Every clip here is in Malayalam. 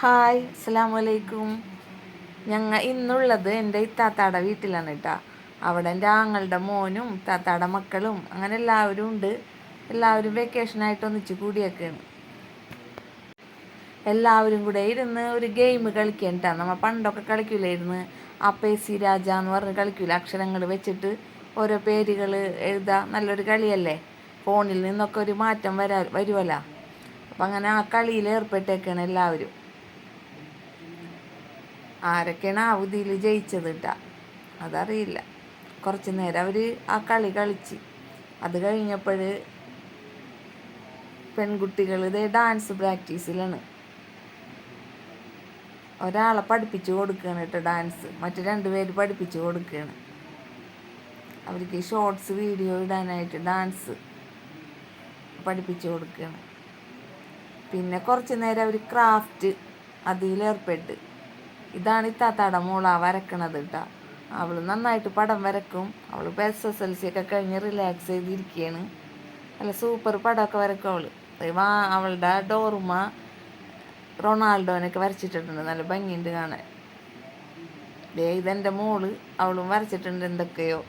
ഹായ് അസ്സാമലൈക്കും ഞങ്ങൾ ഇന്നുള്ളത് എന്റെ ഇത്താത്താടെ വീട്ടിലാണ് കേട്ടോ അവിടെ എന്റെ ആങ്ങളുടെ മോനും താത്താടെ മക്കളും അങ്ങനെ എല്ലാവരും ഉണ്ട്. എല്ലാവരും വെക്കേഷനായിട്ട് ഒന്നിച്ച് കൂടിയൊക്കെയാണ്. എല്ലാവരും കൂടെ ഇരുന്ന് ഒരു ഗെയിം കളിക്കാൻ നമ്മൾ പണ്ടൊക്കെ കളിക്കില്ലായിരുന്നു അപ്പേസി രാജ എന്ന് പറഞ്ഞ് കളിക്കൂല. അക്ഷരങ്ങൾ വെച്ചിട്ട് ഓരോ പേരുകൾ എഴുതാ. നല്ലൊരു കളിയല്ലേ? ഫോണിൽ നിന്നൊക്കെ ഒരു മാറ്റം വരാ വരുമല്ലോ അപ്പം അങ്ങനെ ആ കളിയിൽ ഏർപ്പെട്ടേക്കാണ് എല്ലാവരും. ആരൊക്കെയാണ് ആ ഉതിയിൽ ജയിച്ചത് കേട്ടാ അതറിയില്ല. കുറച്ച് നേരം അവർ ആ കളി കളിച്ച്. അത് കഴിഞ്ഞപ്പോൾ പെൺകുട്ടികൾ ഇതേ ഡാൻസ് പ്രാക്ടീസിലാണ് ഒരാളെ പഠിപ്പിച്ചു കൊടുക്കുകയാണ് കേട്ടോ ഡാൻസ് മറ്റു രണ്ടുപേര് പഠിപ്പിച്ചു കൊടുക്കുകയാണ്. അവർക്ക് ഷോർട്സ് വീഡിയോ ഇടാനായിട്ട് ഡാൻസ് പഠിപ്പിച്ചു കൊടുക്കുകയാണ്. പിന്നെ കുറച്ച് നേരം അവർ ക്രാഫ്റ്റ് അതിലേർപ്പെട്ട്. ഇതാണ് ഇത്താത്താടെ മോള വരക്കണത് കേട്ടോ അവൾ നന്നായിട്ട് പടം വരക്കും. അവൾ ഇപ്പോൾ എസ് എസ് എൽ സി ഒക്കെ കഴിഞ്ഞ് റിലാക്സ് ചെയ്തിരിക്കുകയാണ് നല്ല സൂപ്പർ പടമൊക്കെ വരക്കും അവൾ വാ അവളുടെ ഡോർമ റൊണാൾഡോനൊക്കെ വരച്ചിട്ടുണ്ട് നല്ല ഭംഗിയുണ്ട് കാണാൻ. ദേ ഇതെന്റെ മോൾ. അവളും വരച്ചിട്ടുണ്ട് എന്തൊക്കെയോ.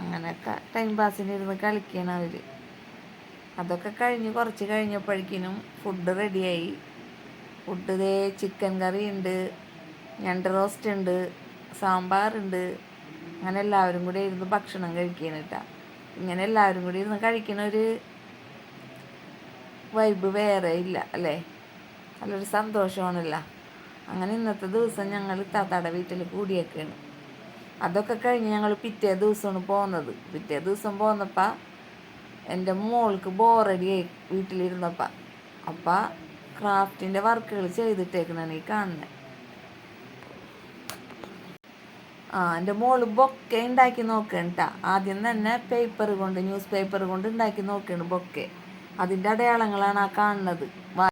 അങ്ങനെയൊക്കെ ടൈം പാസിന് ഇരുന്ന് കളിക്കണം അവർ അതൊക്കെ കഴിഞ്ഞ് കുറച്ച് കഴിഞ്ഞപ്പോഴേക്കിനും ഫുഡ് റെഡിയായി ഫുഡ് ദേ ചിക്കൻ കറി ഉണ്ട് ഞണ്ട് റോസ്റ്റ് ഉണ്ട് സാമ്പാറുണ്ട് അങ്ങനെ എല്ലാവരും കൂടി ഇരുന്ന് ഭക്ഷണം കഴിക്കണം കേട്ടോ ഇങ്ങനെ എല്ലാവരും കൂടി ഇരുന്ന് കഴിക്കണ ഒരു വൈബ് വേറെ ഇല്ല അല്ലേ? നല്ലൊരു സന്തോഷമാണല്ല അങ്ങനെ ഇന്നത്തെ ദിവസം ഞങ്ങൾ താത്താടെ വീട്ടിൽ കൂടിയൊക്കെയാണ് അതൊക്കെ കഴിഞ്ഞ് ഞങ്ങൾ പിറ്റേ ദിവസമാണ് പോകുന്നത് പിറ്റേ ദിവസം പോന്നപ്പോൾ എന്റെ മോൾക്ക് ബോറടിയായി വീട്ടിലിരുന്നപ്പോൾ അപ്പം ക്രാഫ്റ്റിന്റെ വർക്കുകൾ ചെയ്തിട്ടേക്കണാണ് ഈ കാണുന്നത് ആ എന്റെ മോൾ ബൊക്കെ ഉണ്ടാക്കി നോക്കണ്ട ആദ്യം തന്നെ പേപ്പർ കൊണ്ട് ന്യൂസ് പേപ്പർ കൊണ്ട് ഉണ്ടാക്കി നോക്കണം ബൊക്കെ. അതിന്റെ അടയാളങ്ങളാണ് ആ കാണുന്നത്.